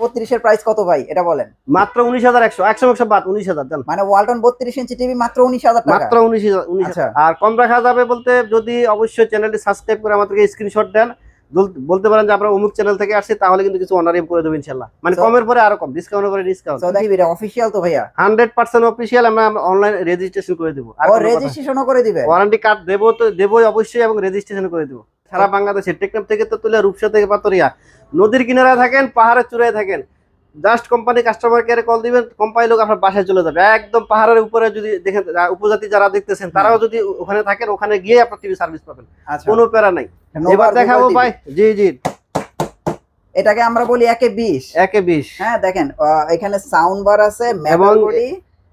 বত্রিশের প্রাইস কত ভাই? এটা বলেন। মাত্র উনিশ হাজার একশো। একশো একশো বাদ উনিশ হাজার মানে ওয়ালটন বত্রিশ ইঞ্চি টিভি মাত্র উনিশ হাজার মাত্র উনিশ আচ্ছা। আর কম রাখা যাবে বলতে যদি অবশ্যই চ্যানেলটি সাবস্ক্রাইব করে আমাদেরকে স্ক্রিনশট দেন বলতে পারেন যে আমরা অমুক চ্যানেল থেকে আসছি তাহলে কিন্তু কিছু অনারিম করে দেবো ইনশাল্লাহ। মানে কমের পরে আরও কম ডিসকাউন্ট সৌদি টিভিটা অফিসিয়াল তো ভাইয়া? হান্ড্রেড পার্সেন্ট অফিসিয়াল আমরা অনলাইন রেজিস্ট্রেশন করে দেবো। ও রেজিস্ট্রেশনও করে দিবে? ওয়ারেন্টি কার্ড দেবো তো দেবোই অবশ্যই এবং রেজিস্ট্রেশন করে দেবো। সারা বাংলাদেশে টেকনাফ থেকে তো তুলে রূপসা থেকে পাতরিয়া নদীর কিনারায় থাকেন পাহাড়ের চূড়ায় থাকেন। জাস্ট কোম্পানি কাস্টমার কেয়ারে কল দিবেন কোম্পানি লোক আপনার বাসায় চলে যাবে। একদম পাহাড়ের উপরে যদি দেখেন উপজাতি যারা দেখতেছেন তারাও যদি ওখানে থাকেন ওখানে গিয়ে আপনার টিভি সার্ভিস পাবেন। আচ্ছা। কোনো প্যারা নাই। এবার দেখাবো ভাই জি জি। এটাকে আমরা বলি একে বিশ একে বিশ হ্যাঁ দেখেন এখানে সাউন্ড বার আছে এবং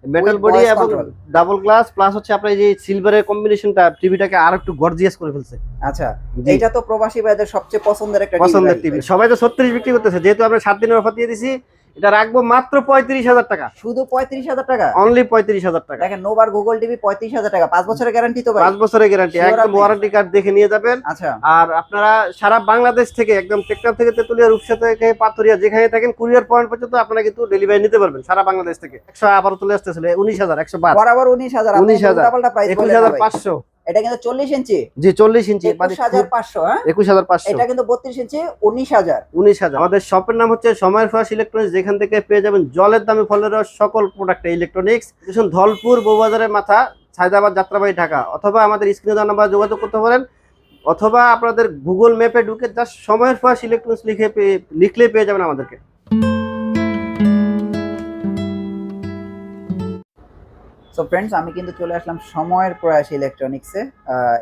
মেটাল বডি এবং ডাবল গ্লাস প্লাস হচ্ছে আপনার যে সিলভারের কম্বিনেশনটা টিভিটাকে আর একটু গর্জিয়াস করে ফেলছে। আচ্ছা এটা তো প্রবাসী ভাইদের সবচেয়ে পছন্দের একটা পছন্দের টিভি সবাই তো ছত্রিশ বিক্রি করতেছে যেহেতু আমরা 7 দিনের অফার দিয়ে দিছি এটা রাখব মাত্র পঁয়ত্রিশ হাজার টাকা। শুধু পঁয়ত্রিশ হাজার টাকা? অনলি পঁয়ত্রিশ হাজার টাকা। দেখেন নোবার গুগল টিভি পঁয়ত্রিশ হাজার টাকা। পাঁচ বছরের গ্যারান্টি তো পাঁচ বছরের গ্যারান্টি একদম ওয়ারেন্টি কার্ড দেখে নিয়ে যাবেন। আচ্ছা। আর আপনারা সারা বাংলাদেশ থেকে একদম টেকটাপ থেকে তেতুলিয়া রূপসা থেকে পাথরিয়া যেখানে থাকেন কুরিয়ার পয়েন্ট পর্যন্ত আপনারা কিন্তু ডেলিভারি নিতে পারবেন সারা বাংলাদেশ থেকে। একশো আবার চলে আসতেছিল উনিশ হাজার একশো বরাবর উনিশ হাজার। 19,000 প্রাইস একুশ হাজার পাঁচশো। এটা কিন্তু চল্লিশ ইঞ্চি। জি চল্লিশ ইঞ্চি একুশ হাজার পাঁচশো হ্যাঁ? একুশ হাজার পাঁচশো। এটা কিন্তু বত্রিশ ইঞ্চি উনিশ হাজার। উনিশ হাজার। আমাদের শপের নাম হচ্ছে সময়ের ফার্স ইলেকট্রনিক্স যেখান থেকে পেয়ে যাবেন জলের দামে ফলের সকল প্রোডাক্ট ইলেকট্রনিক্স স্টেশন ধলপুর বউবাজারের মাথা সায়দাবাদ যাত্রাবাড়ি ঢাকা। অথবা আমাদের স্ক্রিনে দেওয়া নাম্বার যোগাযোগ করতে পারেন। অথবা আপনাদের গুগল ম্যাপে ঢুকে জাস্ট সময়ের ফার্স ইলেকট্রনিক্স লিখে লিখলে পেয়ে যাবেন আমাদেরকে। সো ফ্রেন্ডস আমি কিন্তু চলে আসলাম সময়ের প্রয়াস ইলেকট্রনিক্সে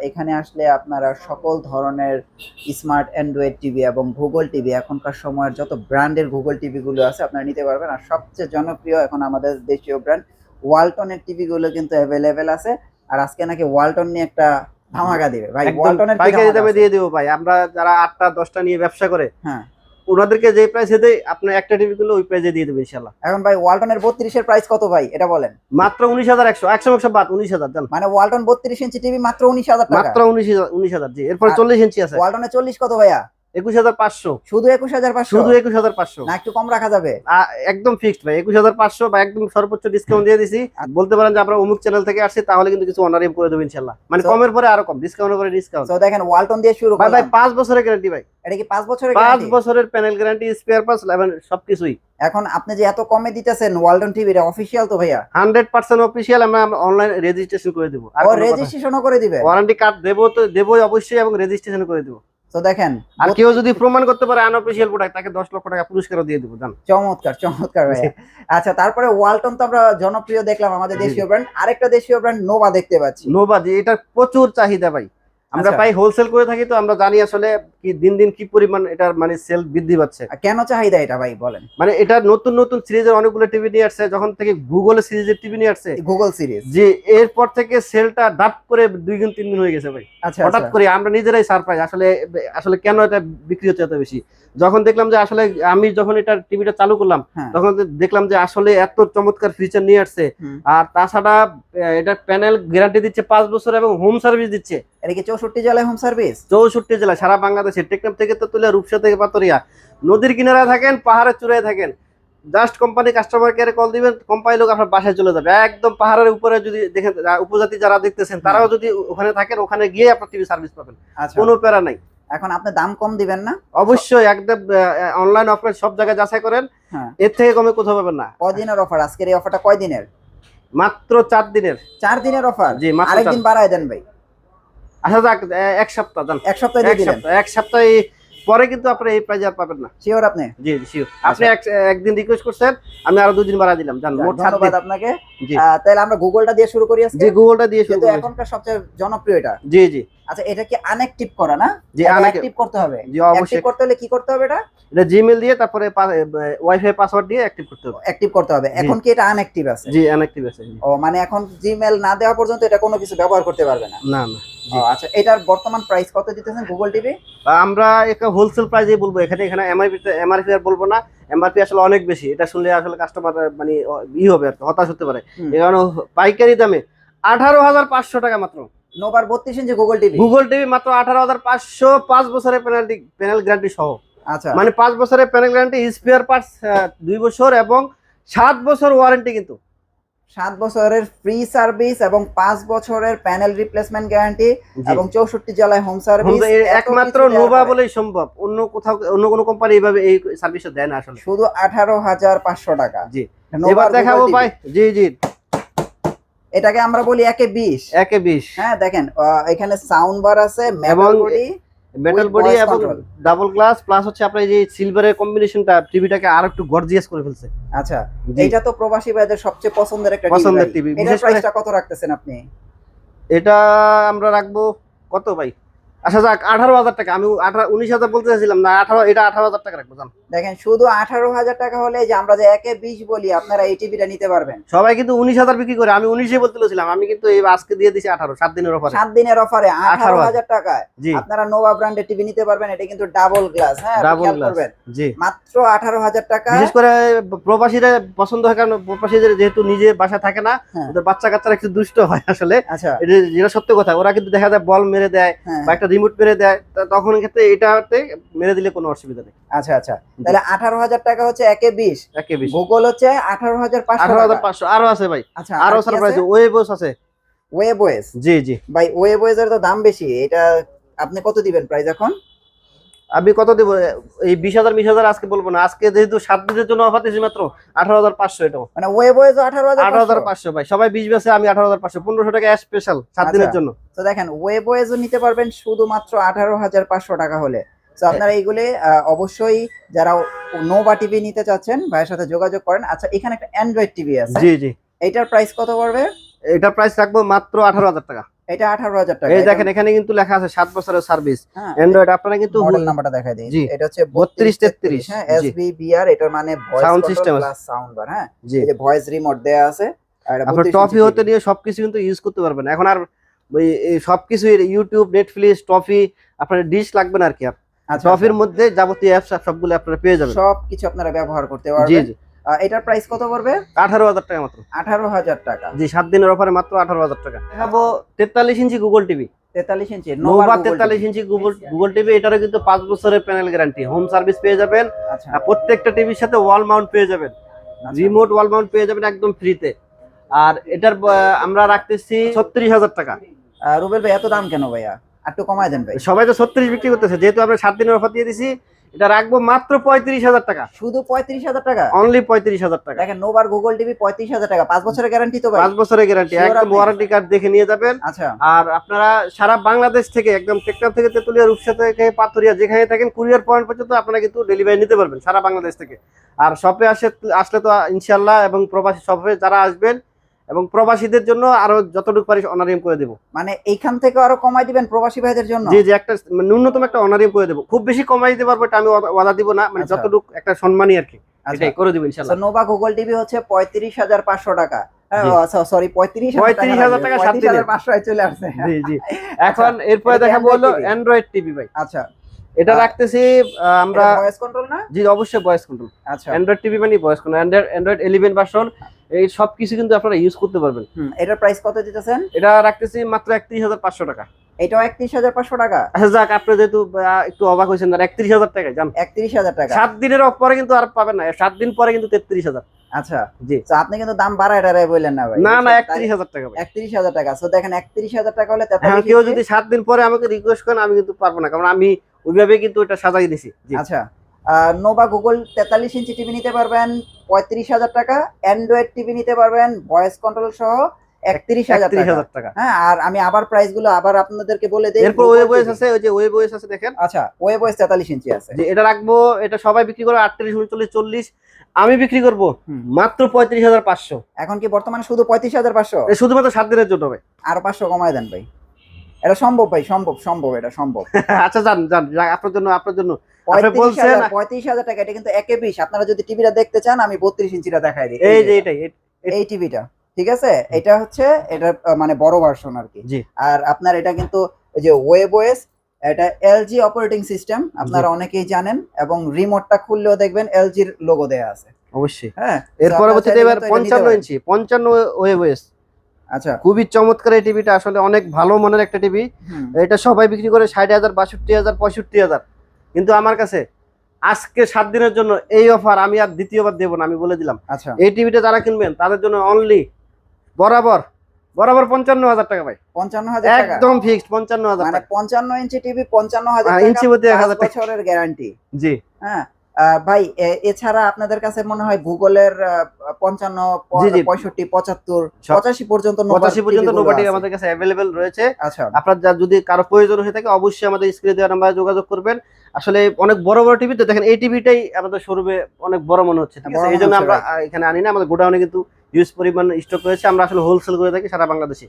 এখানে আসলে আপনারা সকল ধরনের স্মার্ট অ্যান্ড্রয়েড টিভি এবং গুগল টিভি এখনকার সময়ের যত ব্র্যান্ডের গুগল টিভিগুলো আছে আপনারা নিতে পারবেন। আর সবচেয়ে জনপ্রিয় এখন আমাদের দেশীয় ব্র্যান্ড ওয়ালটনের টিভিগুলো কিন্তু অ্যাভেলেবেল আছে। আর আজকে নাকি ওয়ালটন নিয়ে একটা ধামাকা দিবে। ভাই ওয়ালটনের পাইকারি দামে দিয়ে দেবো ভাই। আমরা যারা আটটা দশটা নিয়ে ব্যবসা করে হ্যাঁ। ওনাদেরকে যে প্রাইসে দেয় আপনি একটা টিভি গুলো ওই প্রাইসে দিয়ে দেবে ইনশাল্লাহ এখন ভাই ওয়ালটনের বত্রিশের প্রাইস কত ভাই? এটা বলেন। মাত্র উনিশ হাজার একশো একশো একশো বাদ উনিশ হাজার জান। মানে ওয়ালটন বত্রিশ ইঞ্চি টিভি মাত্র উনিশ হাজার টাকা? মাত্র উনিশ হাজার উনিশ হাজার জি। এরপর আর- চল্লিশ ইঞ্চি আছে। ওয়ালটনের চল্লিশ কত ভাইয়া? একুশ হাজার পাঁচশো। শুধু একুশ হাজার পাঁচশো? শুধু একুশ হাজার পাঁচশো। না একটু কম রাখা যাবে। একদম ফিক্সড ভাই। একুশ হাজার পাঁচশো বা একদম সর্বোচ্চ ডিসকাউন্ট দিয়ে দিছি। বলতে পারেন যে আমরা অমুক চ্যানেল থেকে আসছি তাহলে কিন্তু কিছু অনারিম করে দেবো ইনশাল্লাহ। মানে কমের পরে আরও কম ডিসকাউন্টের পরে ডিসকাউন্ট তো দেখেন ওয়ালটন দিয়ে শুরু ভাই ভাই পাঁচ বছরের গ্যারান্টি ভাই। এটা কি পাঁচ বছরের পাঁচ বছরের প্যানেল গ্যারান্টি স্পেয়ার পার্টস সবকিছুই। এখন আপনি যে এত কমে দিতেছেন ওয়ালটন টিভি এটা তো ভাইয়া? আমরা অনলাইন রেজিস্ট্রেশন করে দেবো। ও রেজিস্ট্রেশনও করে দিবে? ওয়ারেন্টি কার্ড দেবো তো দেবোই অবশ্যই এবং রেজিস্ট্রেশন করে দেবো। তো দেখেন আর কেউ যদি প্রমাণ করতে পারে প্রোডাক্ট তাকে দশ লক্ষ টাকা পুরস্কারও দিয়ে দেবো জান। চমৎকার চমৎকার ভাই আচ্ছা তারপরে ওয়ালটন তো আমরা জনপ্রিয় দেখলাম আমাদের দেশীয় ব্র্যান্ড আরেকটা দেশীয় ব্র্যান্ড নোভা দেখতে পাচ্ছি। নোভা যে এটা প্রচুর চাহিদা ভাই। আমরা আচ্ছা। প্রায় হোলসেল করে থাকি তো আমরা জানি আসলে কি দিন দিন কি পরিমাণ এটার মানে সেল বৃদ্ধি পাচ্ছে। কেন চাহিদা এটা ভাই বলেন। মানে এটা নতুন নতুন সিরিজের অনেকগুলো টিভি নিয়ে আসছে যখন থেকে গুগলে সিরিজের টিভি নিয়ে আসছে গুগল সিরিজ যে এরপর থেকে সেলটা ডাপ করে দুই গুণ তিন গুণ হয়ে গেছে ভাই। আচ্ছা হঠাৎ আচ্ছা। করে আমরা নিজেরাই সারপ্রাইজ আসলে আসলে কেন এটা বিক্রি হচ্ছে এত বেশি? যখন দেখলাম যে আসলে আমি যখন এটা টিভিটা চালু করলাম হ্যাঁ। তখন দেখলাম যে আসলে এত চমৎকার ফিচার নিয়ে আসছে। আর তাছাড়া এটা প্যানেল গ্যারান্টি দিচ্ছে পাঁচ বছর এবং হোম সার্ভিস দিচ্ছে। এটা কি চৌষট্টি জেলায় হোম সার্ভিস চৌষট্টি জেলা সারা বাংলাদেশে। টেকনাফ থেকে তো তুলে রূপসা থেকে পাতরিয়া নদীর কিনারায় থাকেন পাহাড়ের চূড়ায় থাকেন। জাস্ট কোম্পানি কাস্টমার কেয়ারে কল দিবেন কোম্পানি লোক আপনার বাসায় চলে যাবে। একদম পাহাড়ের উপরে যদি দেখেন উপজাতি যারা দেখতেছেন তারাও যদি ওখানে থাকেন ওখানে গিয়ে আপনার টিভি সার্ভিস পাবেন। আচ্ছা। কোনো প্যারা নাই। এখন আপনি দাম কম দিবেন না? অবশ্যই একদম অনলাইন অফলাইন সব জায়গায় যাচাই করেন। হ্যাঁ। এর থেকে কমে কোথাও পাবেন না। কদিনের অফার আজকের এই অফারটা কয় দিনের? মাত্র চার দিনের। চার দিনের অফার জি আরেকদিন বাড়ায় দেন ভাই। আচ্ছা যাক এক সপ্তাহ দেন এক সপ্তাহ এক সপ্তাহ এক সপ্তাহ পরে কিন্তু আপনি এই প্রাইজ আর পাবেন না। শিওর আপনি? জি জি শিওর আপনি এক- একদিন রিকোয়েস্ট করছেন আমি আরও দুদিন বাড়া দিলাম জান মোট সাত ধন্যবাদ দিন আপনাকে। তাহলে আমরা গুগলটা দিয়ে শুরু করি আজকে? জি গুগলটা দিয়ে শুরু করি। এখনকার সবচেয়ে জনপ্রিয় এটা। জি জি। আচ্ছা এটা কি আনঅ্যাক্টিভ করা না? জি করতে হবে। জি অবশ্যই। করতে হলে কি করতে হবে এটা? এটা জিমেল দিয়ে তারপরে ওয়াইফাই পাসওয়ার্ড দিয়ে অ্যাক্টিভ করতে হবে। অ্যাক্টিভ করতে হবে। এখন কি এটা আনঅ্যাক্টিভ আছে? জি আছে ও মানে এখন জিমেল না দেওয়া পর্যন্ত এটা কোনো কিছু ব্যবহার করতে পারবে না? না না আচ্ছা এটার বর্তমান প্রাইস কত দিতেছেন গুগল টিভি আমরা একটা হোলসেল প্রাইজে বলব। এখানে এখানে এমআরপি এমআরপি আর বলব না। এমআরপি আসলে অনেক বেশি। এটা শুনলে আসলে কাস্টমার মানে ই হবে আর হতাশ হতে পারে। কারণে পাইকারি দামে আঠারো হাজার পাঁচশো টাকা মাত্র। নোবার বত্রিশ inch Google TV Google TV মাত্র আঠারো হাজার পাঁচশো পাঁচ বছরের পেনাল্টি প্যানেল গ্যারান্টি সহ। আচ্ছা। মানে পাঁচ বছরের প্যানেল গ্যারান্টি স্পেয়ার পার্টস দুই বছর এবং সাত বছর ওয়ারেন্টি কিন্তু। সাত বছরের ফ্রি সার্ভিস এবং পাঁচ বছরের প্যানেল রিপ্লেসমেন্ট গ্যারান্টি এবং চৌষট্টি জেলায় হোম সার্ভিস একমাত্র নোভা বলেই সম্ভব। অন্য কোথাও অন্য কোনো কোম্পানি এইভাবে এই সার্ভিসটা দেয় না আসলে। শুধু আঠারো হাজার পাঁচশো টাকা। জি। এবার দেখাবো ভাই। জি জি। এটাকে আমরা বলি একে বিশ একে বিশ হ্যাঁ দেখেন এখানে সাউন্ড বার আছে মেটাল বডি মেটাল বডি এবং ডাবল গ্লাস প্লাস হচ্ছে আপনার এই যে সিলভারের কম্বিনেশনটা টিভিটাকে আরও একটু গর্জিয়াস করে ফেলছে। আচ্ছা এটা তো প্রবাসী ভাইদের সবচেয়ে পছন্দের একটা পছন্দের টিভি এটার প্রাইসটা কত রাখতেছেন আপনি? এটা আমরা রাখব কত ভাই? আচ্ছা যাক আঠারো হাজার টাকা। আমি উনিশ হাজার বলতে চাইছিলাম না আঠারো এটা আঠারো হাজার টাকা রাখব জান। দেখেন শুধু আঠারো হাজার টাকা হলে যে আমরা যে একে বিশ বলি আপনারা এই টিভিটা নিতে পারবেন। সবাই কিন্তু উনিশ হাজার বিক্রি করে আমি উনিশে বলতে ছিলাম আমি কিন্তু এই আজকে দিয়ে দিছি আঠারো সাত দিনের অফারে সাত দিনের অফারে আঠারো হাজার। টাকায়। আপনারা নোভা ব্র্যান্ডের টিভি নিতে পারবেন এটা কিন্তু ডাবল গ্লাস হ্যাঁ ডাবল গ্লাস জি। মাত্র আঠারো হাজার টাকা। বিশেষ করে প্রবাসীরা পছন্দ হয় কারণ প্রবাসীদের যেহেতু নিজে বাসা থাকে না হ্যাঁ। ওদের বাচ্চা কাচ্চারা একটু দুষ্ট হয় আসলে। আচ্ছা। এটা যেটা সত্য কথা ওরা কিন্তু দেখা যায় বল মেরে দেয় হ্যাঁ। বা একটা রিমোট মেরে দেয় তখন ক্ষেত্রে এটাতে মেরে দিলে কোনো অসুবিধা নেই। আচ্ছা আচ্ছা। তাহলে আঠারো হাজার টাকা হচ্ছে একে বিশ। একে বিশ। গুগল হচ্ছে আঠারো হাজার আঠারো হাজার পাঁচশো আরও আছে ভাই। আচ্ছা আরও সারপ্রাইজ? ওয়েবস আছে। ওয়েব ওয়েস জি জি। ভাই ওয়েব ওয়েজ এর তো দাম বেশি। এটা আপনি কত দিবেন প্রাইস এখন? আমি কত দেবো? এই বিশ হাজার বিশ হাজার আজকে বলব না। আজকে যেহেতু সাত দিনের জন্য অফার দিয়েছি মাত্র আঠারো হাজার পাঁচশো এটা মানে ওয়েব ওয়েজ আঠারো হাজার আঠারো হাজার পাঁচশো। ভাই। সবাই বিশ বেছে আমি আঠারো হাজার পাঁচশো। পনেরোশো টাকা স্পেশাল সাত আচ্ছা। দিনের জন্য। তো দেখেন ওয়েব ওয়েজও নিতে পারবেন শুধুমাত্র আঠারো হাজার পাঁচশো টাকা হলে। তো আপনারা এইগুলি অবশ্যই যারা নোভা টিভি নিতে চাচ্ছেন ভাইয়ের সাথে যোগাযোগ করেন। আচ্ছা এখানে একটা অ্যান্ড্রয়েড টিভি আছে। জি জি। এইটার প্রাইস কত পড়বে? এটা প্রাইস রাখব মাত্র আঠারো হাজার টাকা। এটা আঠারো হাজার টাকা। এই দেখেন এখানে কিন্তু লেখা আছে সাত বছরের সার্ভিস। হ্যাঁ আপনারা কিন্তু মডেল নাম্বারটা দেখাই দিই। এটা হচ্ছে 32 33 হ্যাঁ। এটার মানে voice sound system plus sound bar হ্যাঁ। এই যে ভয়েস রিমোট দেয়া আছে আর আপনার 32 টফি হতে নিয়ে সবকিছু কিন্তু ইউজ করতে পারবেন। এখন আর সবকিছু ইউটিউব নেটফ্লিক্স টফি আপনার ডিশ লাগবে না আর কি। আচ্ছা টফির মধ্যে যাবতীয় অ্যাপস সবগুলো আপনারা পেয়ে যাবেন। সব কিছু আপনারা ব্যবহার করতে পারবেন। এটার প্রাইস কত পড়বে? আঠারো হাজার টাকা মাত্র। আঠারো হাজার টাকা। জি সাত দিনের অফারে মাত্র আঠারো হাজার টাকা। দেখাবো তেতাল্লিশ ইঞ্চি গুগল টিভি তেতাল্লিশ ইঞ্চি নোভা তেতাল্লিশ ইঞ্চি গুগল গুগল টিভি এটারও কিন্তু পাঁচ বছরের প্যানেল গ্যারান্টি হোম সার্ভিস পেয়ে যাবেন আচ্ছা। প্রত্যেকটা টিভির সাথে ওয়াল মাউন্ট পেয়ে যাবেন। রিমোট ওয়াল মাউন্ট পেয়ে যাবেন একদম ফ্রিতে আর এটার আমরা রাখতেছি ছত্রিশ হাজার টাকা। রুবেল ভাই এত দাম কেন ভাইয়া? একটু কমায় দেন ভাই। সবাই তো ছত্রিশ বিক্রি করতেছে যেহেতু আমরা সাত দিনের অফার দিয়ে দিছি এটা রাখব মাত্র পঁয়ত্রিশ হাজার টাকা। শুধু পঁয়ত্রিশ হাজার টাকা? অনলি পঁয়ত্রিশ হাজার টাকা। দেখেন নোভার গুগল টিভি পঁয়ত্রিশ হাজার টাকা। পাঁচ বছরের গ্যারান্টি তো পাঁচ বছরের গ্যারান্টি একদম ওয়ারেন্টি কার্ড দেখে নিয়ে যাবেন। আচ্ছা। আর আপনারা সারা বাংলাদেশ থেকে একদম টেকনাফ থেকে তেতুলিয়া রূপসা থেকে পাথরিয়া যেখানে থাকেন কুরিয়ার পয়েন্ট পর্যন্ত আপনারা কিন্তু ডেলিভারি নিতে পারবেন সারা বাংলাদেশ থেকে। আর শপে আসে আসলে তো ইনশাল্লাহ এবং প্রবাসী শপে যারা আসবেন এবং প্রবাসীদের জন্য আরও যতটুকু পারি অনারিয়াম করে দেবো। মানে এইখান থেকে আরও কমাই দিবেন প্রবাসী ভাইদের জন্য? জি যে একটা ন্যূনতম একটা অনারিয়াম করে দেবো। খুব বেশি কমাই দিতে পারব এটা আমি ওয়াদা দিব না মানে আচ্ছা। যতটুকু একটা সম্মানই আর কি। আচ্ছা। এটাই করে দিব নোভা গুগল টিভি হচ্ছে পঁয়ত্রিশ হাজার পাঁচশো টাকা। সরি পঁয়ত্রিশ 35,000 টাকা সাত দিনের। পাঁচশো চলে আসছে। জি জি। এখন এরপরে Android অ্যান্ড্রয়েড টিভি ভাই। আচ্ছা। এটা রাখতেছি আমরা ভয়েস কন্ট্রোল না? জি অবশ্যই ভয়েস কন্ট্রোল আচ্ছা। অ্যান্ড্রয়েড টিভি মানে voice control Android Android eleven version এই সব কিছু কিন্তু আপনারা ইউজ করতে পারবেন। এটার প্রাইস কত দিতেছেন? এটা রাখতেছি মাত্র একত্রিশ হাজার পাঁচশো টাকা। এটাও একত্রিশ হাজার পাঁচশো টাকা? আচ্ছা যাক আপনি যেহেতু একটু অবাক হয়েছেন একত্রিশ হাজার টাকা জান। একত্রিশ হাজার টাকা। সাত দিনের পরে কিন্তু আর পাবেন না সাত দিন পরে কিন্তু তেত্রিশ হাজার। আচ্ছা। জি। তো আপনি কিন্তু দাম বাড়ায় টাড়ায় বললেন না ভাই। না না একত্রিশ হাজার টাকা একত্রিশ হাজার টাকা। তো দেখেন একত্রিশ হাজার টাকা হলে হ্যাঁ কেউ যদি সাত দিন পরে আমাকে রিকোয়েস্ট করেন আমি কিন্তু পারব না কারণ আমি ওইভাবে কিন্তু এটা সাজাই দিছি। আচ্ছা। নোভা গুগল তেতাল্লিশ ইঞ্চি টিভি নিতে পারবেন পঁয়ত্রিশ হাজার টাকা অ্যান্ড্রয়েড টিভি নিতে পারবেন ভয়েস কন্ট্রোল সহ একত্রিশ হাজার টাকা। হ্যাঁ আর আমি আবার প্রাইসগুলো আবার আপনাদেরকে বলে দিই এরপর ওয়েব ওয়েস আছে ওই যে ওয়েব ওয়েস আছে দেখেন। আচ্ছা ওয়েব ওয়েস তেতাল্লিশ ইঞ্চি আছে। যে এটা রাখব এটা সবাই বিক্রি করে আটত্রিশ উনচল্লিশ চল্লিশ আমি বিক্রি করব। মাত্র পঁয়ত্রিশ হাজার পাঁচশো। এখন কি বর্তমানে শুধু পঁয়ত্রিশ হাজার পাঁচশো? শুধুমাত্র সাত দিনের জন্য ভাই আরও পাঁচশো কমায় দেন ভাই। এটা সম্ভব ভাই সম্ভব সম্ভব এটা সম্ভব। আচ্ছা যান যান আপনার জন্য আপনার জন্য। পঁয়ত্রিশ হাজার টাকা এটা কিন্তু একে বিশ আপনারা যদি টিভিটা দেখতে চান আমি বত্রিশ ইঞ্চিটা দেখাই দিই। এই যে এটাই এই টিভিটা ঠিক আছে? এটা হচ্ছে এটা মানে বড় ভার্সন আর কি। আর আপনার এটা কিন্তু যে ওয়েব ওয়েস এটা এলজি অপারেটিং সিস্টেম আপনারা অনেকেই জানেন এবং রিমোটটা খুললেও দেখবেন এলজির লোগো দেয়া আছে। অবশ্যই। হ্যাঁ এর পরবর্তীতে এবার চাইলে কিন্তু এটা নিতে পঞ্চান্ন ইঞ্চি পঞ্চান্ন ওয়েব ওয়েস আচ্ছা। খুবই চমৎকার এই টিভিটা আসলে অনেক ভালো মনের একটা টিভি। এটা সবাই বিক্রি করে ষাট হাজার বাষট্টি হাজার পঁয়ষট্টি হাজার। কিন্তু আমার কাছে আজকে সাত দিনের জন্য এই অফার আমি আর দ্বিতীয়বার দেবো না আমি বলে দিলাম। আচ্ছা। এই টিভিটা যারা কিনবেন তাদের জন্য অনলি বরাবর বরাবর পঞ্চান্ন হাজার টাকা ভাই। পঞ্চান্ন হাজার একদম ফিক্সড পঞ্চান্ন হাজার মানে পঞ্চান্ন ইঞ্চি টিভি পঞ্চান্ন হাজার হ্যাঁ, ইঞ্চি প্রতি এক হাজার বছরের গ্যারান্টি জি। হ্যাঁ ভাই এছাড়া আপনাদের কাছে মনে হয় গুগলের পঞ্চান্ন। পঁয়ষট্টি পঁচাত্তর পঁচাশি পর্যন্ত পঁচাশি পর্যন্ত নোবাটি আমাদের কাছে অ্যাভেলেবেল রয়েছে। আচ্ছা। আপনার যা যদি কারও প্রয়োজন হয়ে থাকে অবশ্যই আমাদের স্ক্রিনে দেওয়া নাম্বারে যোগাযোগ করবেন। আসলে অনেক বড় বড় টিভি তো দেখেন এই টিভিটাই আমাদের শোরুমে অনেক বড় মনে হচ্ছে। এই জন্য আমরা এখানে আনি না। আমাদের গোডাউনে কিন্তু হিউজ পরিমাণ স্টক রয়েছে। আমরা আসলে হোলসেল করে থাকি সারা বাংলাদেশে।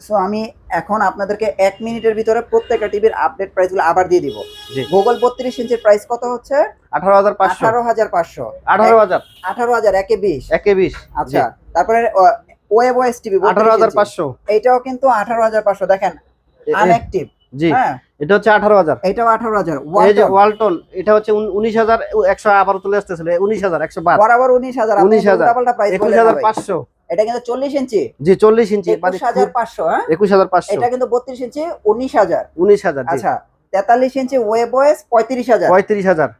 সো আমি এখন আপনাদেরকে এক মিনিটের ভিতরে প্রত্যেকটা টিভির আপডেট প্রাইসগুলো আবার দিয়ে দিব। গুগল বত্রিশ ইঞ্চির প্রাইস কত হচ্ছে? আঠারো হাজার পাঁচশো। আঠারো হাজার পাঁচশো। আঠারো হাজার। আঠারো হাজার একে বিশ। একে বিশ আচ্ছা তারপরে ওয়েব ওয়েস টিভি আঠারো হাজার পাঁচশো। এইটাও কিন্তু আঠারো হাজার পাঁচশো। দেখেন আনঅ্যাক্টিভ জি। হ্যাঁ? এটা হচ্ছে আঠারো হাজার। এটাও আঠারো হাজার। ওয়ালটন এটা হচ্ছে উনিশ হাজার একশো আবার চলে আসতেছিল উনিশ হাজার একশো বার। বরাবর উনিশ হাজার 19,000 প্রাইস একুশ হাজার পাঁচশো। এটা কিন্তু চল্লিশ ইঞ্চি। জি চল্লিশ ইঞ্চি একুশ হাজার পাঁচশো হ্যাঁ? এটা কিন্তু বত্রিশ ইঞ্চি আচ্ছা তেতাল্লিশ ইঞ্চি ওয়েব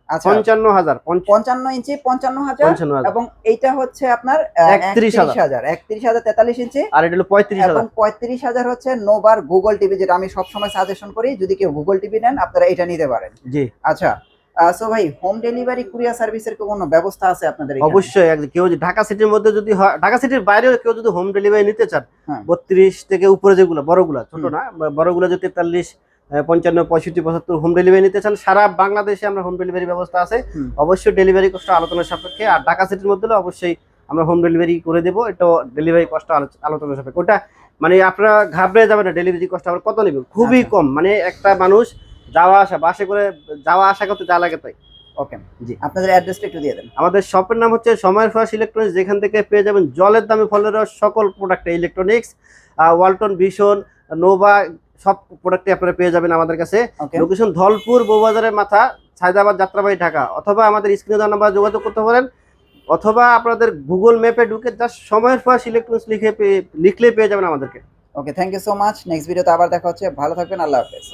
আচ্ছা। ইঞ্চি পঞ্চান্ন হাজার। পঞ্চান্ন হাজার। এবং এইটা হচ্ছে আপনার একত্রিশ হাজার। হাজার একত্রিশ হাজার তেতাল্লিশ ইঞ্চি। আর এটা হলো পঁয়ত্রিশ এবং হাজার পঁয়ত্রিশ হাজার হচ্ছে নোবার গুগল টিভি যেটা আমি সবসময় সাজেশন করি যদি কেউ গুগল টিভি নেন আপনারা এটা নিতে পারেন। জি। আচ্ছা সো ভাই হোম ডেলিভারি কুরিয়ার সার্ভিসের কোনো ব্যবস্থা আছে আপনাদের অবশ্যই কেউ ঢাকা সিটির মধ্যে যদি ঢাকা সিটির বাইরেও কেউ যদি হোম ডেলিভারি নিতে চান হ্যাঁ। বত্রিশ থেকে উপরে যেগুলো বড়গুলো ছোট না বড়গুলো যদি তেতাল্লিশ পঞ্চান্ন পঁয়ষট্টি পঁচাত্তর হোম ডেলিভারি নিতে চান সারা বাংলাদেশে আমরা হোম ডেলিভারি ব্যবস্থা আছে। অবশ্যই ডেলিভারি কষ্ট আলোচনার সাপেক্ষে আর ঢাকা সিটির মধ্যে অবশ্যই আমরা হোম ডেলিভারি করে দেবো এটা ডেলিভারি কষ্ট আলো- আলোচনার সাপেক্ষে। ওটা মানে আপনারা ঘাবড়ে যাবেন না ডেলিভারি কষ্ট আবার কত নেবে খুবই আচ্ছা। কম মানে একটা মানুষ যাওয়া আসা বাসে করে যাওয়া আসা করতে যা লাগে তাই। ওকে জি। আপনাদের অ্যাড্রেসটা একটু দিয়ে দেন। আমাদের শপের নাম হচ্ছে সময়ের ফার্স্ট ইলেকট্রনিক্স যেখান থেকে পেয়ে যাবেন জলের দামে ফলের সকল প্রোডাক্ট ইলেকট্রনিক্স ওয়ালটন ভীষণ নোভা সব প্রোডাক্টই আপনারা পেয়ে যাবেন আমাদের কাছে। লোকেশন ধলপুর বৌবাজারের মাথা সায়দাবাদ যাত্রাবাড়ি ঢাকা। অথবা আমাদের স্ক্রিনে দেওয়া নাম্বার যোগাযোগ করতে পারেন। অথবা আপনাদের গুগল ম্যাপে ঢুকে জাস্ট সময়ের ফার্স্ট ইলেকট্রনিক্স লিখে লিখলে পেয়ে যাবেন আমাদেরকে। Okay thank you so much next ভিডিওতে আবার দেখা হচ্ছে। ভালো থাকবেন। আল্লাহ হাফেজ।